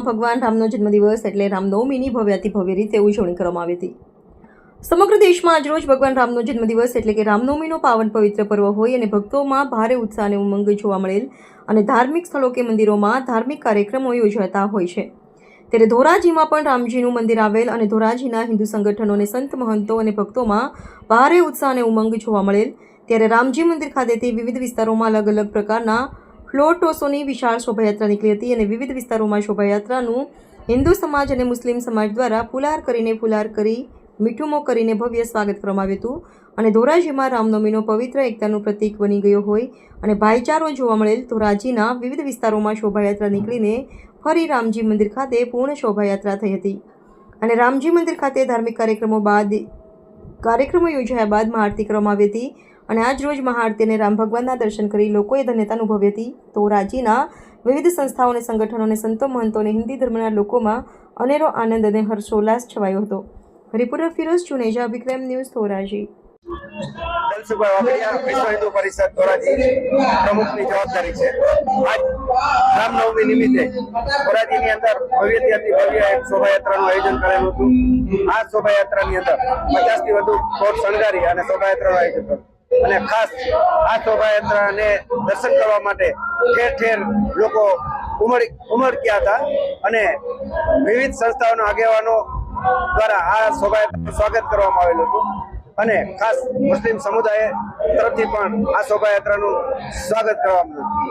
ભગવાન રામનો જન્મદિવસ એટલે રામનવમીની ભવ્યાતિ ભવ્ય રીતે ઉજવણી કરવામાં આવી સમગ્ર દેશમાં આજરોજ ભગવાન રામનો જન્મદિવસ એટલે કે રામનવમીનો પાવન પવિત્ર પર્વ હોય અને ભક્તોમાં ભારે ઉત્સાહ અને ઉમંગ જોવા મળેલ અને ધાર્મિક સ્થળો કે મંદિરોમાં ધાર્મિક કાર્યક્રમો યોજાતા હોય છે. ત્યારે ધોરાજીમાં પણ રામજીનું મંદિર આવેલ અને ધોરાજીના હિન્દુ સંગઠનો અને સંત મહંતો અને ભક્તોમાં ભારે ઉત્સાહ અને ઉમંગ જોવા મળેલ ત્યારે રામજી મંદિર ખાતેથી વિવિધ વિસ્તારોમાં અલગ અલગ પ્રકારના ફ્લોટોસોની વિશાળ શોભાયાત્રા નીકળી હતી અને વિવિધ વિસ્તારોમાં શોભાયાત્રાનું હિન્દુ સમાજ અને મુસ્લિમ સમાજ દ્વારા ફુલાર કરીને ફુલાર કરી, મીઠુમો કરીને ભવ્ય સ્વાગત કરવામાં આવ્યું હતું. અને ધોરાજીમાં રામનવમીનો પવિત્ર એકતાનું પ્રતીક બની ગયો હોય અને ભાઈચારો જોવા મળેલ ધોરાજીના વિવિધ વિસ્તારોમાં શોભાયાત્રા નીકળીને ફરી રામજી મંદિર ખાતે પૂર્ણ શોભાયાત્રા થઈ હતી. અને રામજી મંદિર ખાતે ધાર્મિક કાર્યક્રમો બાદ, કાર્યક્રમો યોજાયા બાદ મહાઆરતી કરવામાં આવી હતી. અને આજ રોજ મહાઆરતી અને રામ ભગવાનના દર્શન કરી લોકોએ ધન્યતા અનુભવી હતી. તો રાજીના વિવિધ સંસ્થાઓ અને સંગઠનો અને સંતો મહંતો હિન્દી ધર્મના લોકોમાં અનેરો આનંદ અને હર્ષોલ્લાસ છવાયો હતો. Reporter Firoz Chuneja Vikram news Dhoraji. દલસુભાઈ પરિષદ પ્રમુખની જવાબદારી છે. શોભાયાત્રાનું આયોજન કરેલું હતું. આ શોભાયાત્રાની અંદર પચાસથી વધુ શણગારી અને શોભાયાત્રાનું આયોજન કર્યું અને ખાસ આ શોભાયાત્રાને દર્શન કરવા માટે ઠેર ઠેર લોકો ઉમડ ઉમડક્યા હતા અને વિવિધ સંસ્થાઓના આગેવાનો દ્વારા આ શોભાયાત્રાનું સ્વાગત કરવામાં આવેલું હતું. અને ખાસ મુસ્લિમ સમુદાય તરફથી પણ આ શોભાયાત્રાનું સ્વાગત કરવામાં આવ્યું.